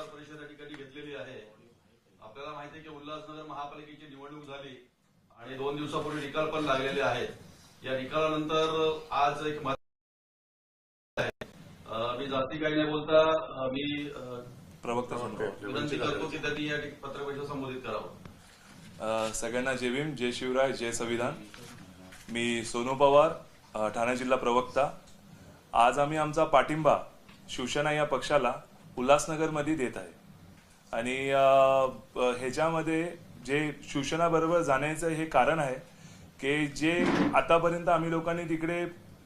पत्रकार परिषद या ठिकाणी घेतलेली आहे. आपल्याला माहिती आहे की उल्हासनगर महापालिकेची निवडणूक झाली आणि दोन दिवसापूर्वी निकाल पण लागलेले आहेत. या निकालानंतर आज एक मी जाती काही नाही बोलता मी प्रवक्ता विनंती करतो की त्यांनी या पत्रपरिषद संबोधित करावं. सगळ्यांना जय भीम जय शिवराय जय संविधान. मी सोनू पवार ठाणे जिल्हा प्रवक्ता. आज आम्ही आमचा पाठिंबा शिवसेना या पक्षाला उल्हासनगरमध्ये देत आहे. आणि ह्याच्यामध्ये जे शिवसेनाबरोबर जाण्याचं हे कारण आहे की जे आतापर्यंत आम्ही लोकांनी तिकडे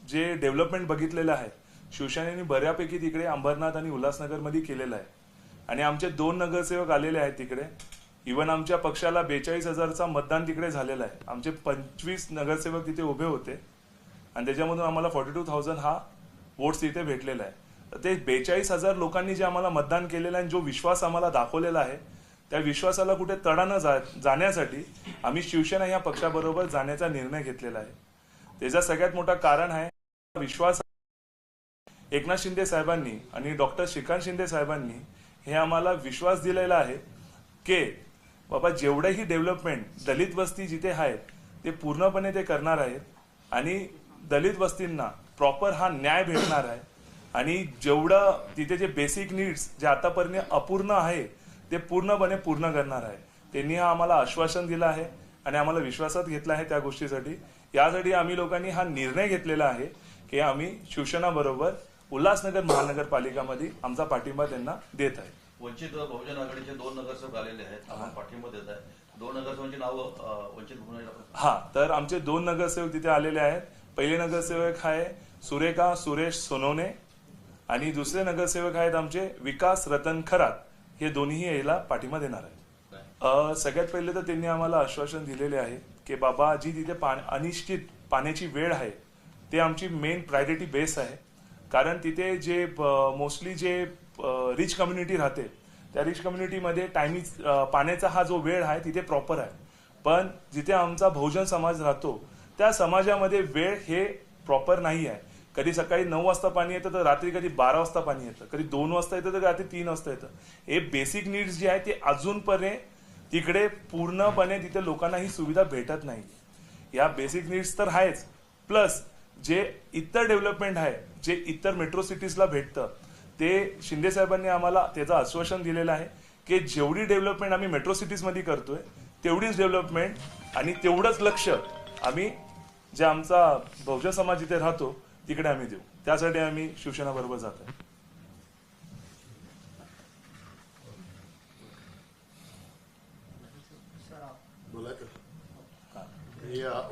जे डेव्हलपमेंट बघितलेलं आहे शिवसेनेने बऱ्यापैकी तिकडे अंबरनाथ आणि उल्हासनगरमध्ये केलेलं आहे. आणि आमचे दोन नगरसेवक आलेले आहेत तिकडे. इवन आमच्या पक्षाला बेचाळीस हजारचा मतदान तिकडे झालेलं आहे. आमचे पंचवीस नगरसेवक तिथे उभे होते. आणि त्याच्यामधून आम्हाला फॉर्टी टू थाउजंड हा वोट्स तिथे भेटलेला आहे. ते बेचाळीस हजार लोकांनी जे आम्हाला मतदान केलेलं आहे आणि जो विश्वास आम्हाला दाखवलेला आहे त्या विश्वासाला कुठे तडा न जा जाण्यासाठी आम्ही शिवसेना या पक्षाबरोबर जाण्याचा निर्णय घेतलेला आहे. त्याचा सगळ्यात मोठा कारण आहे विश्वास एकनाथ शिंदे साहेबांनी आणि डॉक्टर श्रीकांत शिंदे साहेबांनी हे आम्हाला विश्वास दिलेला आहे की बाबा जेवढंही डेव्हलपमेंट दलित वस्ती जिथे आहे ते पूर्णपणे ते करणार आहेत आणि दलित वस्तींना प्रॉपर हा न्याय भेटणार आहे. आणि जेवढं तिथे जे बेसिक नीड्स जे आतापर्यंत अपूर्ण आहे ते पूर्णपणे पूर्ण करणार आहे. त्यांनी हा आम्हाला आश्वासन दिलं आहे आणि आम्हाला विश्वासात घेतला आहे त्या गोष्टीसाठी. यासाठी आम्ही लोकांनी हा निर्णय घेतलेला आहे की आम्ही शिवसेना बरोबर उल्हासनगर महानगरपालिकामध्ये आमचा पाठिंबा त्यांना देत आहे. वंचित बहुजन आघाडीचे दोन नगरसेवक आलेले आहेत आपण पाठिंबा देत आहे. दोन नगरसेवकांची नावं वंचित बहुजन हा तर आमचे दोन नगरसेवक तिथे आलेले आहेत. पहिले नगरसेवक आहे सुरेखा सुरेश सोनवणे. आणि दुसरे नगरसेवक आहेत आमचे विकास रतन खरात. हे दोन्ही याला पाठिंबा देणार आहेत. सगळ्यात पहिले तर त्यांनी आम्हाला आश्वासन दिलेले आहे की बाबा जी तिथे पाण अनिश्चित पाण्याची वेळ आहे ते आमची मेन प्रायोरिटी बेस आहे. कारण तिथे जे मोस्टली जे रिच कम्युनिटी राहते त्या रिच कम्युनिटीमध्ये टायमिंग पाण्याचा हा जो वेळ आहे तिथे प्रॉपर आहे. पण जिथे आमचा बहुजन समाज राहतो त्या समाजामध्ये वेळ हे प्रॉपर नाही आहे. कधी सकाळी नऊ वाजता पाणी येतं तर रात्री कधी बारा वाजता पाणी येतं. कधी दोन वाजता येतं तर रात्री तीन वाजता येतं. हे बेसिक नीड्स जे आहे ते अजूनपर्यंत तिकडे पूर्णपणे तिथे लोकांना ही सुविधा भेटत नाही. या बेसिक नीड्स तर आहेच. प्लस जे इतर डेव्हलपमेंट आहे जे इतर मेट्रो सिटीजला भेटतं ते शिंदे साहेबांनी आम्हाला त्याचं आश्वासन दिलेलं आहे की जेवढी डेव्हलपमेंट आम्ही मेट्रो सिटीजमध्ये करतोय तेवढीच डेव्हलपमेंट आणि तेवढंच लक्ष आम्ही जे आमचा बहुजन समाज जिथे राहतो तिकडे आम्ही देऊ. त्यासाठी आम्ही शिवसेना बरोबर जात आहे.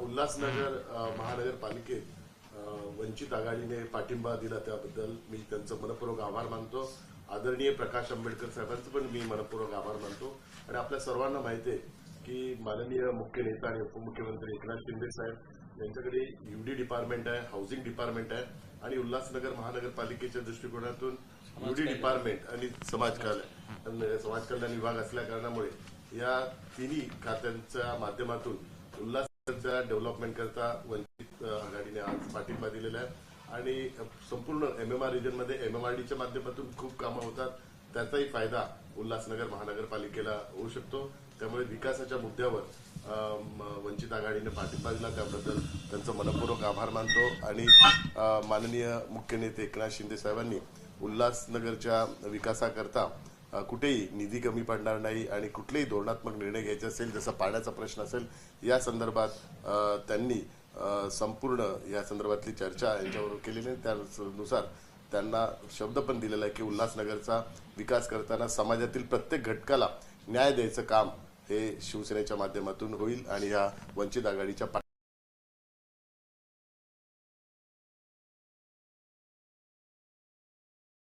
उल्हासनगर महानगरपालिकेत वंचित आघाडीने पाठिंबा दिला त्याबद्दल मी त्यांचं मनपूर्वक आभार मानतो. आदरणीय प्रकाश आंबेडकर साहेबांचं पण मी मनपूर्वक आभार मानतो. आणि आपल्या सर्वांना माहिती आहे की माननीय मुख्य नेता आणि उपमुख्यमंत्री एकनाथ शिंदे साहेब यांच्याकडे युडी डिपार्टमेंट आहे हाऊसिंग डिपार्टमेंट आहे आणि उल्हासनगर महानगरपालिकेच्या दृष्टिकोनातून युडी डिपार्टमेंट आणि समाज कल्याण समाज कल्याण विभाग असल्या कारणामुळे या तिन्ही खात्यांच्या माध्यमातून उल्हासनगरच्या डेव्हलपमेंट करता वंचित आघाडीने आज पाठिंबा दिलेला आहे. आणि संपूर्ण एम एम आर रिजनमध्ये एम एम आर डीच्या माध्यमातून खूप कामं होतात. त्याचाही फायदा उल्हासनगर महानगरपालिकेला होऊ शकतो. त्यामुळे विकासाच्या मुद्द्यावर वंचित आघाडीने पाठिंबा दिला त्याबद्दल त्यांचं मनपूर्वक आभार मानतो. आणि माननीय मुख्य नेते एकनाथ शिंदे साहेबांनी उल्हासनगरच्या विकासाकरता कुठेही निधी कमी पडणार नाही आणि कुठलेही धोरणात्मक निर्णय घ्यायचे असेल जसा पाण्याचा प्रश्न असेल या संदर्भात त्यांनी संपूर्ण या संदर्भातली चर्चा यांच्यावर केलेली आहे. त्यानुसार त्यांना शब्द पण दिलेला आहे की उल्हासनगरचा विकास करताना समाजातील प्रत्येक घटकाला न्याय द्यायचं काम हे शिवसेनेच्या माध्यमातून होईल आणि या वंचित आघाडीच्या